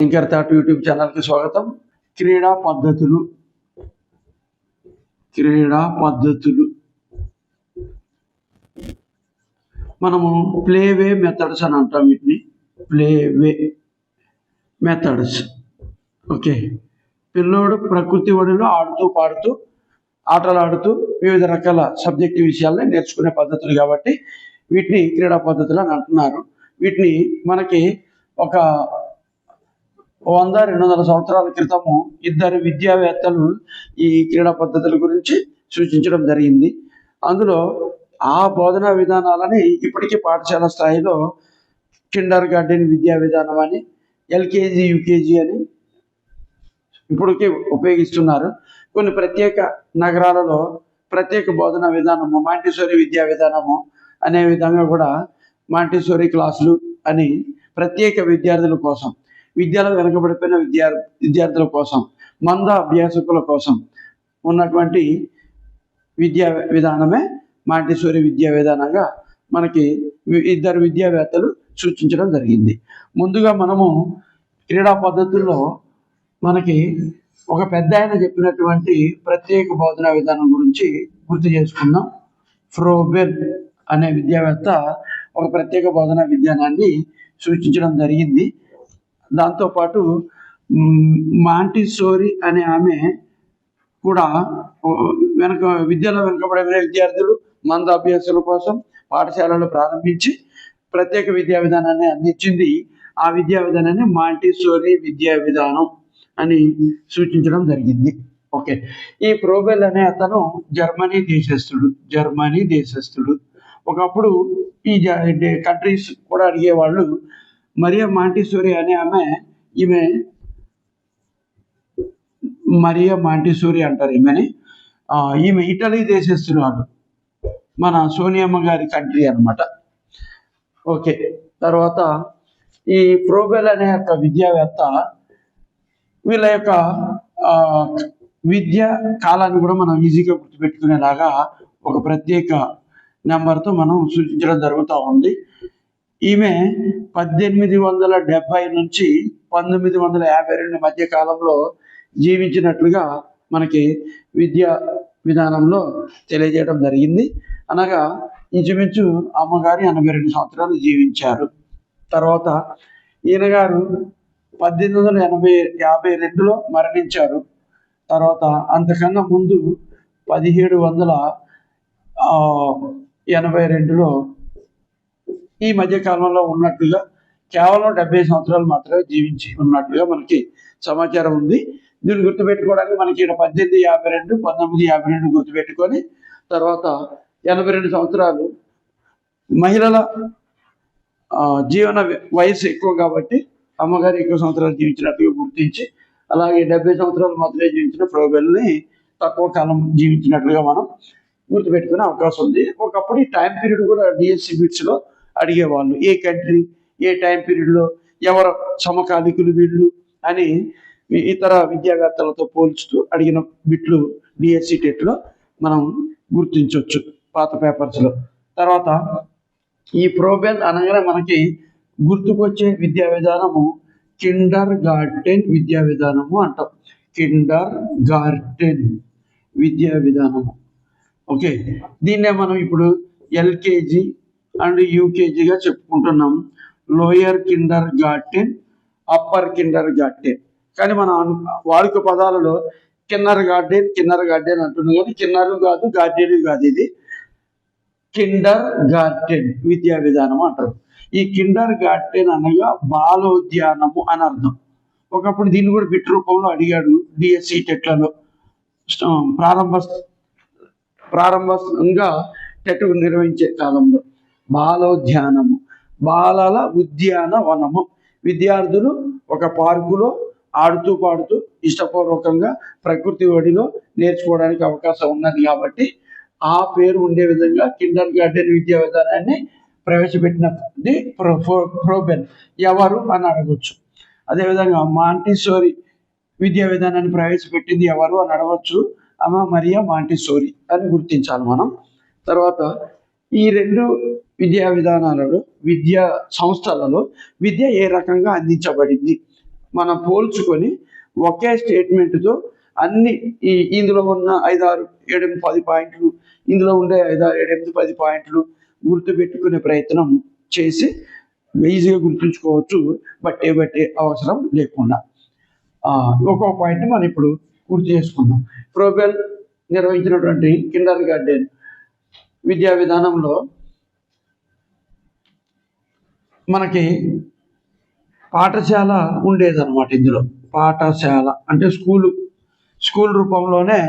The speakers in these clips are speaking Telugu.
ఇంకర్ థాట్ యూట్యూబ్ ఛానల్కి స్వాగతం. క్రీడా పద్ధతులు. క్రీడా పద్ధతులు. మనము ప్లేవే మెథడ్స్ అని అంటాం వీటిని. Play way methods. ఓకే. పిల్లోడు ప్రకృతి ఒడిలో ఆడుతూ పాడుతూ ఆటలు ఆడుతూ వివిధ రకాల సబ్జెక్టు విషయాలను నేర్చుకునే పద్ధతులు కాబట్టి వీటిని క్రీడా పద్ధతులు అని అంటున్నారు. వీటిని మనకి ఒక వంద రెండు వందల సంవత్సరాల క్రితము ఇద్దరు విద్యావేత్తలు ఈ క్రీడా పద్ధతుల గురించి సూచించడం జరిగింది. అందులో ఆ బోధనా విధానాలని ఇప్పటికీ పాఠశాల స్థాయిలో కిండర్ గార్డెన్ విద్యా విధానం అని ఎల్కేజీ యూకేజీ అని ఇప్పటికీ ఉపయోగిస్తున్నారు. కొన్ని ప్రత్యేక నగరాలలో ప్రత్యేక బోధనా విధానము మాంటిసోరీ విద్యా విధానము అనే విధంగా కూడా మాంటిసోరీ క్లాసులు అని ప్రత్యేక విద్యార్థుల కోసం విద్యలో వెనుకబడిపోయిన విద్యార్ విద్యార్థుల కోసం మంద అభ్యాసకుల కోసం ఉన్నటువంటి విద్యా విధానమే మాంటిసోరి విద్యా విధానంగా మనకి ఇద్దరు విద్యావేత్తలు సూచించడం జరిగింది. ముందుగా మనము క్రీడా పద్ధతుల్లో మనకి ఒక పెద్ద ఆయన చెప్పినటువంటి ప్రత్యేక బోధనా విధానం గురించి గుర్తు చేసుకుందాం. ఫ్రోబెల్ అనే విద్యావేత్త ఒక ప్రత్యేక బోధనా విధానాన్ని సూచించడం జరిగింది. దాంతోపాటు మాంటిసోరి అనే ఆమె కూడా వెనక విద్యలో వెనుకబడిన విద్యార్థులు మంద అభ్యాసుల కోసం పాఠశాలలు ప్రారంభించి ప్రత్యేక విద్యా విధానాన్ని అందించింది. ఆ విద్యా విధానాన్ని మాంటిసోరి విద్యా విధానం అని సూచించడం జరిగింది. ఓకే. ఈ ప్రోబెల్ అనే అతను జర్మనీ దేశస్థుడు జర్మనీ దేశస్థుడు. ఒకప్పుడు ఈ కంట్రీస్ కూడా అడిగేవాళ్ళు మరియా మాంటిసోరి అనే ఆమె ఈమె మరియా మాంటిసోరి అంటారు ఈమెని. ఈమె ఇటలీ దేశస్తురాలు. మన సోనియమ్మ గారి కంట్రీ అన్నమాట. ఓకే తర్వాత ఈ ప్రోబెల్ అనే యొక్క విద్యావేత్త వీళ్ళ యొక్క విద్య కాలాన్ని కూడా మనం ఈజీగా గుర్తుపెట్టుకునేలాగా ఒక ప్రత్యేక నెంబర్తో మనం సూచించడం జరుగుతూ ఉంది. ఈమె పద్దెనిమిది వందల డెబ్బై నుంచి పంతొమ్మిది వందల యాభై రెండు మధ్య కాలంలో జీవించినట్లుగా మనకి విద్యా విధానంలో తెలియజేయడం జరిగింది. అనగా ఇంచుమించు అమ్మగారి ఎనభై రెండు సంవత్సరాలు జీవించారు. తర్వాత ఈయన గారు పద్దెనిమిది వందల ఎనభై యాభై రెండులో మరణించారు. తర్వాత అంతకన్నా ముందు పదిహేడు వందల ఎనభై రెండులో ఈ మధ్య కాలంలో ఉన్నట్లుగా కేవలం డెబ్బై సంవత్సరాలు మాత్రమే జీవించి ఉన్నట్లుగా మనకి సమాచారం ఉంది. దీన్ని గుర్తుపెట్టుకోవడానికి మనకి ఇక్కడ పద్దెనిమిది యాభై రెండు పంతొమ్మిది యాభై రెండు గుర్తుపెట్టుకొని తర్వాత ఎనభై రెండు సంవత్సరాలు మహిళల జీవన వయసు ఎక్కువ కాబట్టి అమ్మగారు ఎక్కువ సంవత్సరాలు జీవించినట్టుగా గుర్తించి అలాగే డెబ్బై సంవత్సరాలు మాత్రమే జీవించిన ప్రోబెల్ని తక్కువ కాలం జీవించినట్లుగా మనం గుర్తుపెట్టుకునే అవకాశం ఉంది. ఒకప్పుడు ఈ టైం పీరియడ్ కూడా డిఎస్సి బిట్స్లో అడిగేవాళ్ళు ఏ కంట్రీ ఏ టైం పీరియడ్లో ఎవరు సమకాలికులు వీళ్ళు? అని ఇతర విద్యావేత్తలతో పోల్చుతూ అడిగిన బిట్లు డిఎస్సిటెట్లో మనం గుర్తించవచ్చు పాత పేపర్స్లో. తర్వాత ఈ ప్రోబెల్ అనగానే మనకి గుర్తుకొచ్చే విద్యా విధానము కిండర్ గార్టెన్ విద్యా విధానము అంటాం. కిండర్ గార్టెన్ విద్యా విధానము ఓకే దీన్నే మనం ఇప్పుడు ఎల్కేజీ అండ్ యూకేజీగా చెప్పుకుంటున్నాం. Lower kindergarten upper kindergarten. కానీ మన వాడుక పదాలలో కిన్నర్ గార్డెన్ కిన్నర్ గార్డెన్ అంటున్నాం కానీ కిన్నరు కాదు గార్డెన్ కాదు ఇది. కిండర్ గార్డెన్ విద్యా విధానం అంటారు. ఈ కిండర్ గార్డెన్ అనగా బాలోద్యానము అని అర్థం. ఒకప్పుడు దీన్ని కూడా బిట్ రూపంలో అడిగాడు డిఎస్సి టెట్లలో. ప్రారంభ ప్రారంభంగా టెట్ నిర్వహించే కాలంలో. బాలోద్యానము బాలల ఉద్యానవనము విద్యార్థులు ఒక పార్కులో ఆడుతూ పాడుతూ ఇష్టపూర్వకంగా ప్రకృతి ఒడిలో నేర్చుకోవడానికి అవకాశం ఉన్నది కాబట్టి ఆ పేరు ఉండే విధంగా కిండర్ గార్డెన్ విద్యా విధానాన్ని ప్రవేశపెట్టినది ప్రో ప్రోబెన్. ఎవరు అని అడగొచ్చు. అదేవిధంగా మాంటిసోరీ విద్యా విధానాన్ని ప్రవేశపెట్టింది ఎవరు అని అడగవచ్చు అమ్మ మరియా మాంటిసోరీ అని గుర్తించాలి మనం. తర్వాత ఈ రెండు విద్యా విధానాలలో విద్యా సంస్థలలో విద్య ఏ రకంగా అందించబడింది? మనం పోల్చుకొని ఒకే స్టేట్మెంట్తో అన్ని ఈ ఇందులో ఉన్న ఐదారు ఏడెనిమిది పది పాయింట్లు ఇందులో ఉండే ఐదారు ఏడెనిమిది పది పాయింట్లు గుర్తుపెట్టుకునే ప్రయత్నం చేసి ఈజీగా గుర్తుంచుకోవచ్చు. బట్టే బట్టే అవసరం లేకుండా. ఒక్కొక్క పాయింట్ మనం ఇప్పుడు గుర్తు చేసుకుందాం. ప్రోబెల్ నిర్వహించినటువంటి కిండర్ గార్డెన్ విద్యా విధానంలో మనకి పాఠశాల ఉండేదన్నమాట ఇందులో. పాఠశాల అంటే స్కూలు. స్కూల్ రూపంలోనే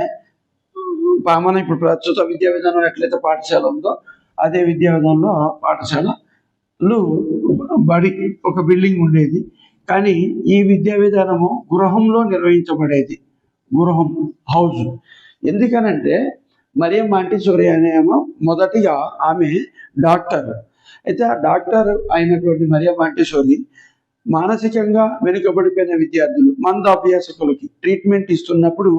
మన ఇప్పుడు ప్రస్తుత విద్యా విధానం ఎట్లయితే పాఠశాల ఉందో అదే విద్యా విధానంలో పాఠశాలలు బడి ఒక బిల్డింగ్ ఉండేది. కానీ ఈ విద్యా విధానము గృహంలో నిర్వహించబడేది. గృహం హౌస్ ఎందుకనంటే మరియం మాంటిసోరి అనే మొదటిగా ఆమె డాక్టర్. అయితే ఆ డాక్టర్ అయినటువంటి మరియా మాంటేశ్వరి మానసికంగా వెనుకబడిపోయిన విద్యార్థులు మంద అభ్యాసకులకి ట్రీట్మెంట్ ఇస్తున్నప్పుడు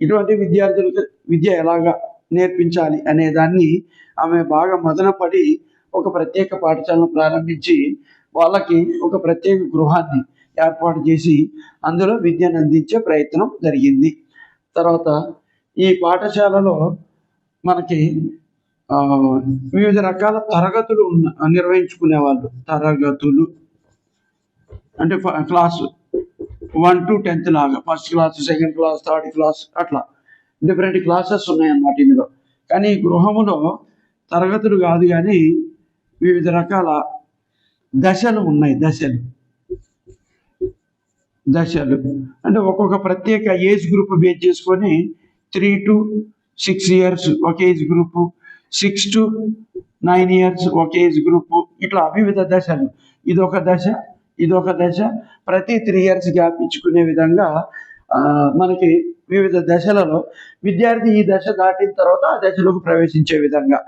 ఇటువంటి విద్యార్థులకు విద్య ఎలాగా నేర్పించాలి అనే దాన్ని ఆమె బాగా మదనపడి ఒక ప్రత్యేక పాఠశాలను ప్రారంభించి వాళ్ళకి ఒక ప్రత్యేక గృహాన్ని ఏర్పాటు చేసి అందులో విద్యను అందించే ప్రయత్నం జరిగింది. తర్వాత ఈ పాఠశాలలో మనకి వివిధ రకాల తరగతులు ఉన్న నిర్వహించుకునే వాళ్ళు తరగతులు. అంటే ఫ- క్లాసు వన్ టు టెన్త్ లాగా. First class second class third class అట్లా. డిఫరెంట్ క్లాసెస్ ఉన్నాయన్నమాట ఇందులో. కానీ గృహములో తరగతులు కాదు కానీ వివిధ రకాల దశలు ఉన్నాయి దశలు. దశలు. అంటే ఒక్కొక్క ప్రత్యేక ఏజ్ గ్రూప్ బేస్ చేసుకొని త్రీ టు సిక్స్ ఇయర్స్ ఒక age group six to nine years ఒక ఏజ్ గ్రూప్ ఇట్లా వివిధ దశలు. ఇదొక దశ ఇదొక దశ. ప్రతి త్రీ ఇయర్స్ గ్యాప్ ఇచ్చుకునే విధంగా మనకి వివిధ దశలలో విద్యార్థి ఈ దశ దాటిన తర్వాత ఆ దశలోకి ప్రవేశించే విధంగా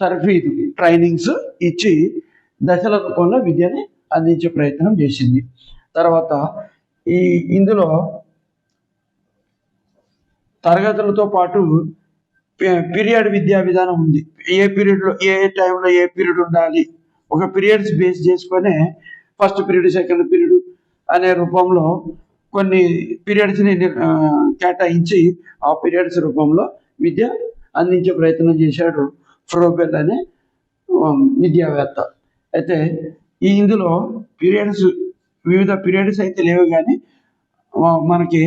తర్ఫీదు ట్రైనింగ్స్ ఇచ్చి దశల రూపంలో విద్యని అందించే ప్రయత్నం చేసింది. తర్వాత ఈ ఇందులో తరగతులతో పాటు పీరియడ్ విద్యా విధానం ఉంది. ఏ పీరియడ్లో ఏ టైంలో ఏ పీరియడ్ ఉండాలి? ఒక పీరియడ్స్ బేస్ చేసుకొని ఫస్ట్ పీరియడ్ సెకండ్ పీరియడ్ అనే రూపంలో కొన్ని పీరియడ్స్ని కేటాయించి ఆ పీరియడ్స్ రూపంలో విద్య అందించే ప్రయత్నం చేశాడు ఫ్రోబెల్ అనే విద్యావేత్త. అయితే ఈ ఇందులో పీరియడ్స్ వివిధ పీరియడ్స్ అయితే లేవు కానీ మనకి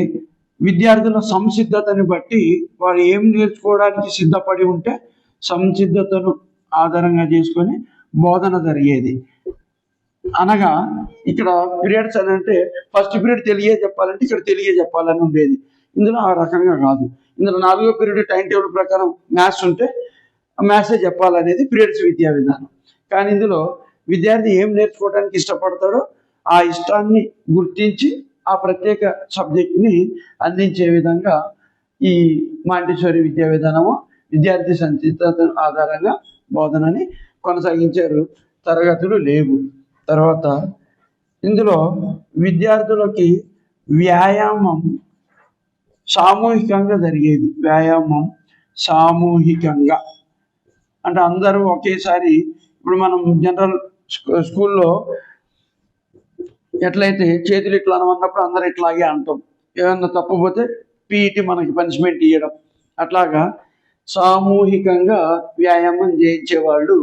విద్యార్థుల సంసిద్ధతని బట్టి వారు ఏం నేర్చుకోవడానికి సిద్ధపడి ఉంటే సంసిద్ధతను ఆధారంగా చేసుకొని బోధన జరిగేది. అనగా ఇక్కడ పీరియడ్స్ అని అంటే ఫస్ట్ పీరియడ్ తెలియ చెప్పాలంటే ఇక్కడ తెలియ చెప్పాలని ఉండేది. ఇందులో ఆ రకంగా కాదు. ఇందులో నాలుగో పీరియడ్ టైం టేబుల్ ప్రకారం మ్యాథ్స్ ఉంటే మ్యాథ్సే చెప్పాలనేది పీరియడ్స్ విద్యా విధానం. కానీ ఇందులో విద్యార్థి ఏం నేర్చుకోవడానికి ఇష్టపడతాడో ఆ ఇష్టాన్ని గుర్తించి ఆ ప్రత్యేక సబ్జెక్ట్ని అందించే విధంగా ఈ మాంటిసోరి విద్యా విధానము విద్యార్థి సంచిత ఆధారంగా బోధనని కొనసాగించారు. తరగతులు లేవు. తర్వాత ఇందులో విద్యార్థులకి వ్యాయామం సామూహికంగా జరిగేది. వ్యాయామం సామూహికంగా. అంటే అందరూ ఒకేసారి ఇప్పుడు మనం జనరల్ స్కూల్లో ఎట్లయితే చేతులు ఇట్లా అనమన్నప్పుడు అందరూ ఇట్లాగే అంటాం. ఏమన్నా తప్పపోతే పీఈటీ మనకి పనిష్మెంట్ ఇవ్వడం అట్లాగా సామూహికంగా వ్యాయామం చేయించేవాళ్ళు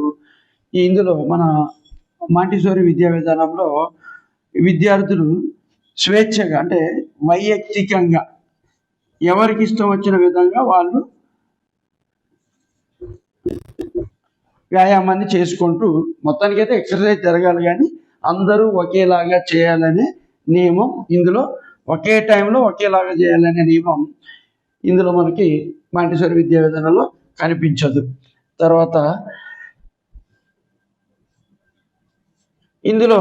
ఇందులో మన మాంటిసోరి విద్యా విధానంలో విద్యార్థులు స్వేచ్ఛగా అంటే వైయక్తికంగా ఎవరికి ఇష్టం వచ్చిన విధంగా వాళ్ళు వ్యాయామాన్ని చేసుకుంటూ మొత్తానికైతే ఎక్సర్సైజ్ జరగాలి కానీ అందరూ ఒకేలాగా చేయాలనే నియమం ఇందులో. ఒకే టైంలో ఒకేలాగా చేయాలనే నియమం ఇందులో మనకి మాంటిసోరి విద్యా విధానంలో కనిపించదు. తర్వాత ఇందులో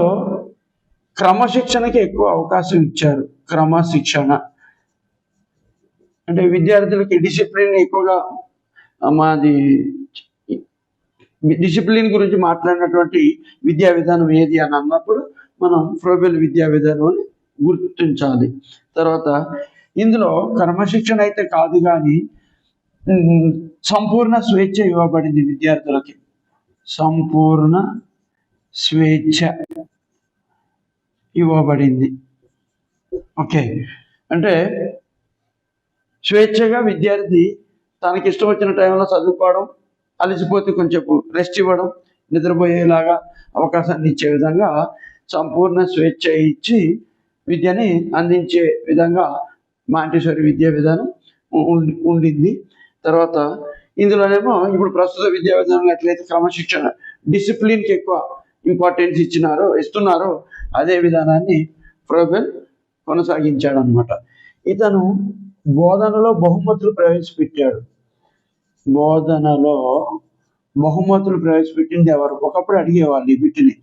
క్రమశిక్షణకి ఎక్కువ అవకాశం ఇచ్చారు. క్రమశిక్షణ. అంటే విద్యార్థులకి డిసిప్లిన్ ఎక్కువగా మాది డిసిప్లిన్ గురించి మాట్లాడినటువంటి విద్యా విధానం ఏది అని అన్నప్పుడు మనం ఫ్రోబెల్ విద్యా విధానం అని గుర్తించాలి. తర్వాత ఇందులో క్రమశిక్షణ అయితే కాదు కానీ సంపూర్ణ స్వేచ్ఛ ఇవ్వబడింది విద్యార్థులకి. సంపూర్ణ స్వేచ్ఛ ఇవ్వబడింది. ఓకే. అంటే స్వేచ్ఛగా విద్యార్థి తనకి ఇష్టం వచ్చిన టైంలో చదువుకోవడం అలసిపోతే కొంచెం రెస్ట్ ఇవ్వడం నిద్రపోయేలాగా అవకాశాన్ని ఇచ్చే విధంగా సంపూర్ణ స్వేచ్ఛ ఇచ్చి విద్యని అందించే విధంగా మాంటేశ్వరి విద్యా విధానం ఉండింది. తర్వాత ఇందులోనేమో ఇప్పుడు ప్రస్తుత విద్యా విధానంలో ఎట్లయితే క్రమశిక్షణ డిసిప్లిన్కి ఎక్కువ ఇంపార్టెన్స్ ఇచ్చినారో ఇస్తున్నారో అదే విధానాన్ని ప్రోబెల్ కొనసాగించాడు అనమాట ఇతను బోధనలో బహుమతులు ప్రవేశపెట్టాడు. బోధనలో బహుమతులు ప్రవేశపెట్టింది ఎవరు? ఒకప్పుడు అడిగేవాళ్ళు ఈ బిడ్డని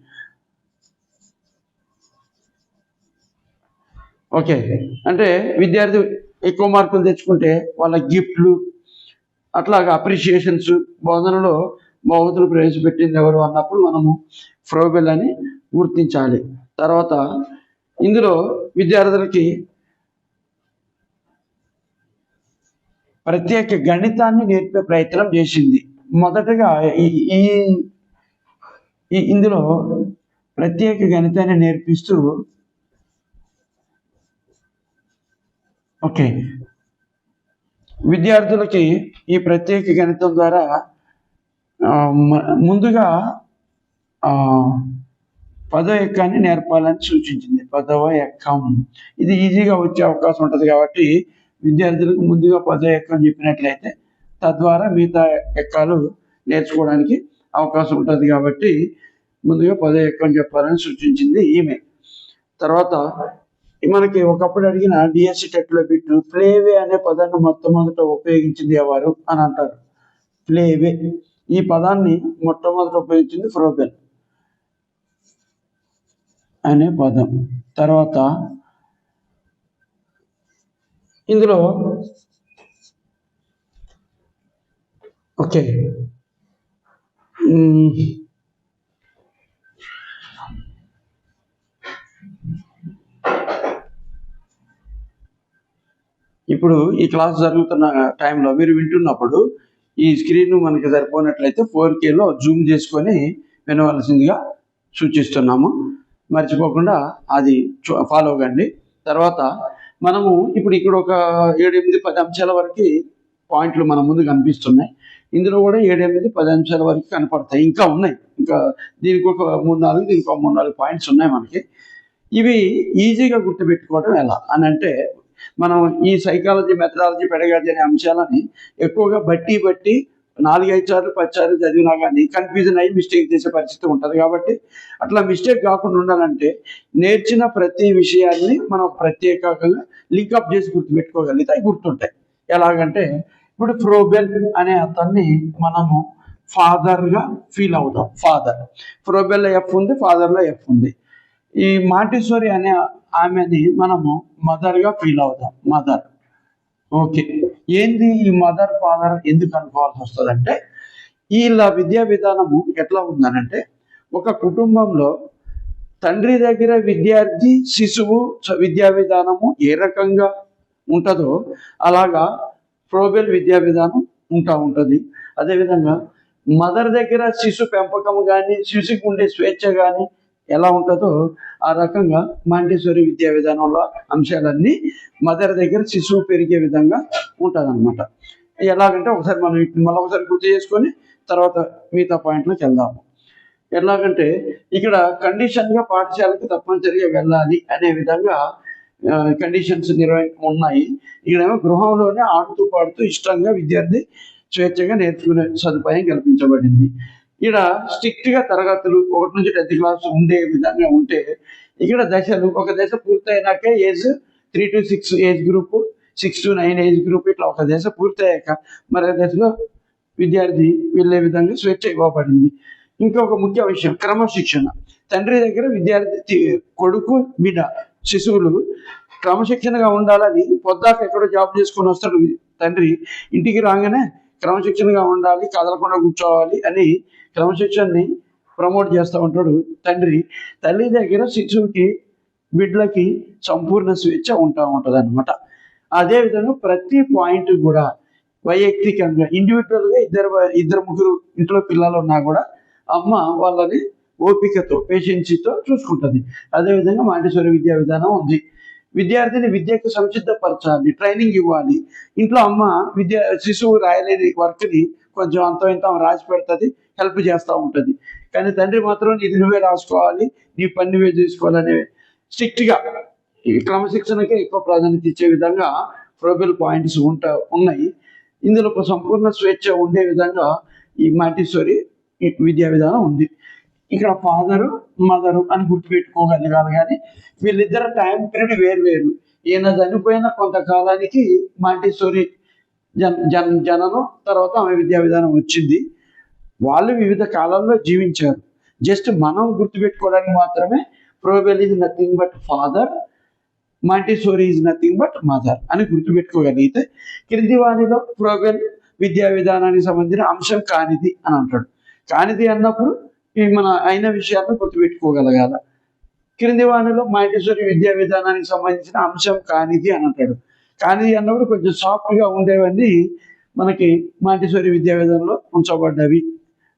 ఓకే. అంటే విద్యార్థి ఎక్కువ మార్కులు తెచ్చుకుంటే వాళ్ళ గిఫ్ట్లు అట్లాగా అప్రిషియేషన్స్ బోధనలో బహుమతులు ప్రవేశపెట్టింది ఎవరు అన్నప్పుడు మనము ఫ్రోబెల్ అని గుర్తించాలి. తర్వాత ఇందులో విద్యార్థులకి ప్రత్యేక గణితాన్ని నేర్పే ప్రయత్నం చేసింది. మొదటగా ఈ ఈ- ఇందులో ప్రత్యేక గణితాన్ని నేర్పిస్తూ ఓకే. విద్యార్థులకి ఈ ప్రత్యేక గణితం ద్వారా ముందుగా పదో ఎక్కాన్ని నేర్పాలని సూచించింది. పదవ ఎక్కం. ఇది ఈజీగా వచ్చే అవకాశం ఉంటుంది కాబట్టి విద్యార్థులకు ముందుగా పదో ఎక్కం చెప్పినట్లయితే తద్వారా మిగతా ఎక్కాలు నేర్చుకోవడానికి అవకాశం ఉంటుంది కాబట్టి ముందుగా పదో ఎక్కం చెప్పాలని సూచించింది ఈమె. తర్వాత మనకి ఒకప్పుడు అడిగిన డిఎస్సి టెట్లో బిట్టు ప్లేవే అనే పదాన్ని మొట్టమొదట ఉపయోగించింది ఎవరు అని అంటారు. ప్లేవే. ఈ పదాన్ని మొట్టమొదట ఉపయోగించింది ఫ్రోబెల్ అనే పదం. తర్వాత ఇందులో ఓకే. ఇప్పుడు ఈ క్లాస్ జరుగుతున్న టైంలో మీరు వింటున్నప్పుడు ఈ స్క్రీన్ మనకి సరిపోయినట్లయితే ఫోర్ కేలో జూమ్ చేసుకొని వినవలసిందిగా సూచిస్తున్నాము. మర్చిపోకుండా అది ఫాలో కండి. తర్వాత మనము ఇప్పుడు ఇక్కడ ఒక ఏడు ఎనిమిది పది అంశాల వరకు పాయింట్లు మన ముందు కనిపిస్తున్నాయి. ఇందులో కూడా ఏడు ఎనిమిది పది అంశాల వరకు కనపడతాయి. ఇంకా ఉన్నాయి. ఇంకా దీనికి ఒక మూడు నాలుగు దీనికి ఒక మూడు నాలుగు పాయింట్స్ ఉన్నాయి మనకి. ఇవి ఈజీగా గుర్తుపెట్టుకోవడం ఎలా అని అంటే మనం ఈ సైకాలజీ మెథడాలజీ పెడగాజీ అనే అంశాలని ఎక్కువగా బట్టి బట్టి నాలుగైదు సార్లు పది సార్లు చదివినా కానీ కన్ఫ్యూజన్ అయ్యి మిస్టేక్ చేసే పరిస్థితి ఉంటుంది. కాబట్టి అట్లా మిస్టేక్ కాకుండా ఉండాలంటే నేర్చిన ప్రతి విషయాన్ని మనం ప్రత్యేకంగా లింకప్ చేసి గుర్తుపెట్టుకోగలిగితే అవి గుర్తుంటాయి. ఎలాగంటే ఇప్పుడు ఫ్రోబెల్ అనే అతన్ని మనము ఫాదర్గా ఫీల్ అవుదాం ఫాదర్ ఫ్రోబెల్ ఎఫ్ ఉంది ఫాదర్లో ఎఫ్ ఉంది. ఈ మాంటిసోరి అనే ఆమెని మనము మదర్గా ఫీల్ అవుదాం మదర్ ఓకే ఏంది ఈ మదర్ ఫాదర్ ఎందుకు అనుకోవాల్సి వస్తుందంటే వీళ్ళ విద్యా విధానము ఎట్లా ఉందనంటే ఒక కుటుంబంలో తండ్రి దగ్గర విద్యార్థి శిశువు విద్యా విధానము ఏ రకంగా ఉంటుందో అలాగా ప్రోబెల్ విద్యా విధానం ఉంటా ఉంటుంది. అదేవిధంగా మదర్ దగ్గర శిశు పెంపకం కానీ శిశుకు ఉండే స్వేచ్ఛ కానీ ఎలా ఉంటుందో ఆ రకంగా మాంటేశ్వరి విద్యా విధానంలో అంశాలన్నీ మదర్ దగ్గర శిశువు పెరిగే విధంగా ఉంటుంది ఎలాగంటే ఒకసారి మనం మళ్ళీ ఒకసారి గుర్తు చేసుకొని తర్వాత మిగతా పాయింట్లోకి వెళ్దాము. ఎలాగంటే ఇక్కడ కండిషన్గా పాఠశాలకు తప్పనిసరిగా వెళ్ళాలి అనే విధంగా కండిషన్స్ నిర్వహణ ఉన్నాయి. ఇక్కడేమో గృహంలోనే ఆడుతూ పాడుతూ ఇష్టంగా విద్యార్థి స్వేచ్ఛగా నేర్చుకునే సదుపాయం కల్పించబడింది. ఇక్కడ స్ట్రిక్ట్గా తరగతులు ఒకటి నుంచి టెన్త్ క్లాస్ ఉండే విధంగా ఉంటే ఇక్కడ దశలు ఒక దశ పూర్తయినాకే age three to six age group six to nine age group ఇట్లా ఒక దశ పూర్తయ్యాక మరొక దశలో విద్యార్థి వెళ్ళే విధంగా స్వేచ్ఛ ఇవ్వబడింది. ఇంకొక ముఖ్య విషయం క్రమశిక్షణ. తండ్రి దగ్గర విద్యార్థి కొడుకు బిడ్డ శిశువులు క్రమశిక్షణగా ఉండాలని పొద్దాక ఎక్కడో జాబ్ చేసుకొని వస్తాడు తండ్రి. ఇంటికి రాగానే క్రమశిక్షణగా ఉండాలి కదలకుండా కూర్చోవాలి అని క్రమశిక్షణని ప్రమోట్ చేస్తూ ఉంటాడు తండ్రి. తల్లి దగ్గర శిశువుకి బిడ్డలకి సంపూర్ణ స్వేచ్ఛ ఉంటా ఉంటుంది అనమాట అదేవిధంగా ప్రతి పాయింట్ కూడా వైయక్తికంగా ఇండివిజువల్గా ఇద్దరు ఇద్దరు ముగ్గురు ఇంట్లో పిల్లలు ఉన్నా కూడా అమ్మ వాళ్ళని ఓపికతో పేషెన్సీతో చూసుకుంటుంది. అదేవిధంగా మాంటేశ్వరి విద్యా విధానం ఉంది. విద్యార్థిని విద్యకు సంసిద్ధపరచాలి ట్రైనింగ్ ఇవ్వాలి. ఇంట్లో అమ్మ విద్య శిశువు రాయలేని వర్క్ని కొంచెం అంత ఇంత రాసి పెడుతుంది హెల్ప్ చేస్తూ ఉంటుంది. కానీ తండ్రి మాత్రం ఇది నువ్వే రాసుకోవాలి నీ పని నువ్వే చేసుకోవాలనే స్ట్రిక్ట్గా ఈ క్రమశిక్షణకే ఎక్కువ ప్రాధాన్యత ఇచ్చే విధంగా ప్రోబిల్ పాయింట్స్ ఉంటా ఉన్నాయి. ఇందులో సంపూర్ణ స్వేచ్ఛ ఉండే విధంగా ఈ మాంటిసోరి విద్యా విధానం ఉంది. ఇక్కడ ఫాదరు మదరు అని గుర్తుపెట్టుకోగలగాలి కానీ వీళ్ళిద్దరు టైం పీరియడ్ వేరు వేరు. ఈయన చనిపోయిన కొంతకాలానికి మాంటిసోరి జన్ జన్ జననం తర్వాత ఆమె విద్యా విధానం వచ్చింది. వాళ్ళు వివిధ కాలాల్లో జీవించారు. జస్ట్ మనం గుర్తుపెట్టుకోవడానికి మాత్రమే Froebel is nothing but father Montessori is nothing but mother అని గుర్తుపెట్టుకోగలిగితే క్రింది వాణిలో ప్రోబెల్ విద్యా విధానానికి సంబంధించిన అంశం కానిది అని అంటాడు. కానిది అన్నప్పుడు మన అయిన విషయాలను గుర్తుపెట్టుకోగలగాల. క్రింది వాణిలో మాంటిసోరీ విద్యా విధానానికి సంబంధించిన అంశం కానిది అని అంటాడు. కానిది అన్నప్పుడు కొంచెం సాఫ్ట్గా ఉండేవన్నీ మనకి మాటేశ్వరి విద్యా విధానంలో ఉంచబడ్డవి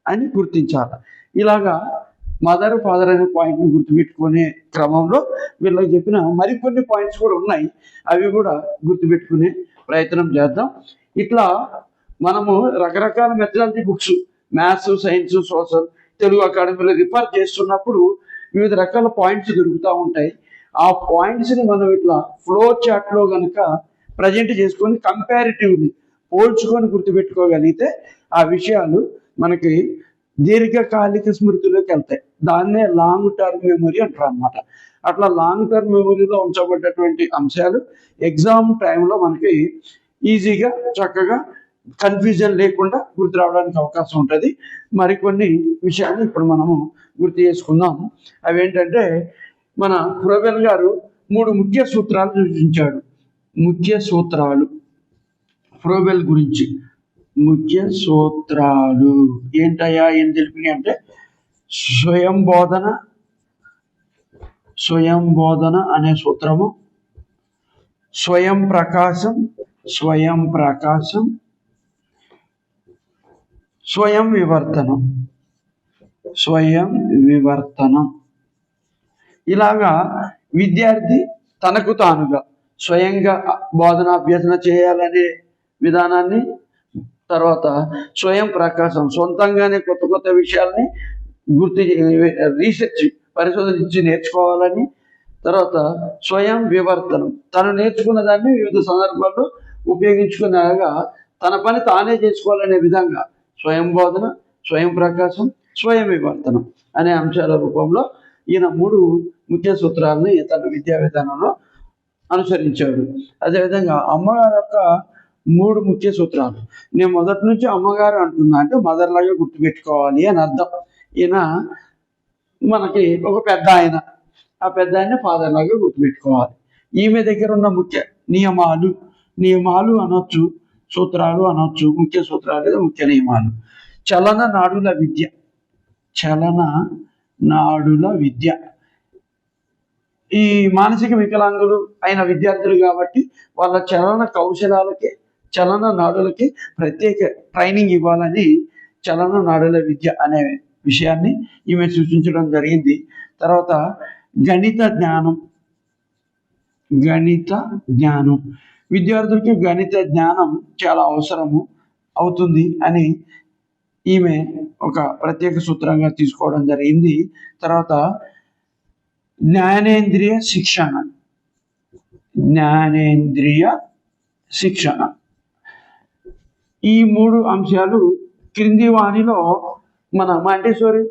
అని గుర్తించాలి. ఇలాగా మదర్ ఫాదర్ అనే పాయింట్ని గుర్తుపెట్టుకునే క్రమంలో వీళ్ళకి చెప్పిన మరికొన్ని పాయింట్స్ కూడా ఉన్నాయి. అవి కూడా గుర్తుపెట్టుకునే ప్రయత్నం చేద్దాం. ఇట్లా మనము రకరకాల methodology books maths science social Telugu అకాడమీలో రిఫర్ చేస్తున్నప్పుడు వివిధ రకాల పాయింట్స్ దొరుకుతూ ఉంటాయి. ఆ పాయింట్స్ని మనం ఇట్లా ఫ్లో చాట్లో కనుక ప్రజెంట్ చేసుకొని కంపారిటివ్లీ పోల్చుకొని గుర్తుపెట్టుకోగలిగితే ఆ విషయాలు మనకి దీర్ఘకాలిక స్మృతిలోకి వెళ్తాయి. దాన్నే లాంగ్ టర్మ్ మెమొరీ అంటారు అనమాట అట్లా లాంగ్ టర్మ్ మెమొరీలో ఉంచబడ్డటువంటి అంశాలు ఎగ్జామ్ టైంలో మనకి ఈజీగా చక్కగా కన్ఫ్యూజన్ లేకుండా గుర్తు రావడానికి అవకాశం ఉంటుంది. మరికొన్ని విషయాలు ఇప్పుడు మనము గుర్తు చేసుకుందాం. అవేంటంటే మన ప్రోబెల్ గారు మూడు ముఖ్య సూత్రాలు సూచించాడు. ముఖ్య సూత్రాలు. ప్రోబెల్ గురించి. ముఖ్య సూత్రాలు. ఏంటయ్యా ఏం తెలిపినాయి అంటే స్వయం బోధన స్వయం బోధన అనే సూత్రము. స్వయం ప్రకాశం స్వయం ప్రకాశం స్వయం వివర్తనం. స్వయం వివర్తనం. ఇలాగా విద్యార్థి తనకు తానుగా స్వయంగా బోధన అభ్యసన చేయాలనే విధానాన్ని తర్వాత స్వయం ప్రకాశం సొంతంగానే కొత్త కొత్త విషయాల్ని గుర్తు రీసెర్చ్ పరిశోధించి నేర్చుకోవాలని తర్వాత స్వయం వివర్తనం. తను నేర్చుకున్న దాన్ని వివిధ సందర్భాల్లో ఉపయోగించుకునేలాగా తన పని తానే చేసుకోవాలనే విధంగా స్వయం బోధన స్వయం ప్రకాశం స్వయం వివర్తనం అనే అంశాల రూపంలో ఈయన మూడు ముఖ్య సూత్రాలని తన విద్యా విధానంలో అనుసరించాడు. అదేవిధంగా అమ్మగారి యొక్క మూడు ముఖ్య సూత్రాలు. నేను మొదటి నుంచి అమ్మగారు అంటున్నా అంటే మదర్ లాగా గుర్తుపెట్టుకోవాలి అని అర్థం. ఈయన మనకి ఒక పెద్ద ఆయన. ఆ పెద్ద ఆయన ఫాదర్ లాగా గుర్తుపెట్టుకోవాలి. ఈమె దగ్గర ఉన్న ముఖ్య నియమాలు నియమాలు అనొచ్చు. సూత్రాలు అనొచ్చు ముఖ్య సూత్రాలు లేదా ముఖ్య నియమాలు. చలన నాడుల విద్య. చలన నాడుల విద్య. ఈ మానసిక వికలాంగులు అయిన విద్యార్థులు కాబట్టి వాళ్ళ చలన కౌశలాలకి చలన నాడులకి ప్రత్యేక ట్రైనింగ్ ఇవ్వాలని చలన నాడుల విద్య అనే విషయాన్ని ఈమె సూచించడం జరిగింది. తర్వాత గణిత జ్ఞానం. గణిత జ్ఞానం. విద్యార్థులకి గణిత జ్ఞానం చాలా అవసరము అవుతుంది అని ఈమె ఒక ప్రత్యేక సూత్రంగా తీసుకోవడం జరిగింది. తర్వాత జ్ఞానేంద్రియ శిక్షణ. జ్ఞానేంద్రియ శిక్షణ. ఈ మూడు అంశాలు క్రింది వాణిలో మన మాంటేశ్వరి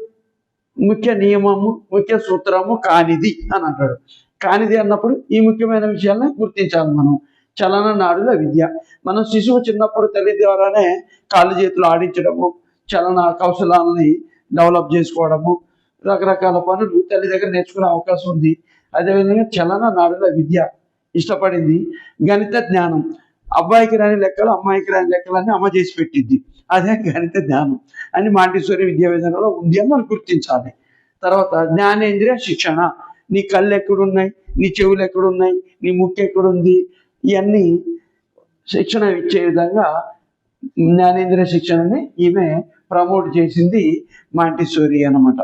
ముఖ్య నియమము ముఖ్య సూత్రము కానిది అని అంటాడు. కానిది అన్నప్పుడు ఈ ముఖ్యమైన విషయాలను గుర్తించాలి మనం. చలన నాడుల విద్య. మనం శిశువు చిన్నప్పుడు తల్లి ద్వారానే కాళ్ళు చేతులు ఆడించడము చలన కౌశలాలని డెవలప్ చేసుకోవడము రకరకాల పనులు తల్లి దగ్గర నేర్చుకునే అవకాశం ఉంది. అదేవిధంగా చలన నాడుల విద్య ఇష్టపడింది. గణిత జ్ఞానం. అబ్బాయికి రాని లెక్కలు అమ్మాయికి రాని లెక్కలన్నీ అమ్మ చేసి పెట్టింది అదే గణిత జ్ఞానం అని మాంటిశ్వరి విద్యా విధానంలో ఉంది అని మనం గుర్తించాలి. తర్వాత జ్ఞానేంద్రియ శిక్షణ. నీ కళ్ళు ఎక్కడున్నాయి? నీ చెవులు ఎక్కడున్నాయి? నీ ముక్కు ఎక్కడుంది? ఇవన్నీ శిక్షణ ఇచ్చే విధంగా జ్ఞానేంద్రియ శిక్షణని ఈమె ప్రమోట్ చేసింది మాంటిసోరి అన్నమాట.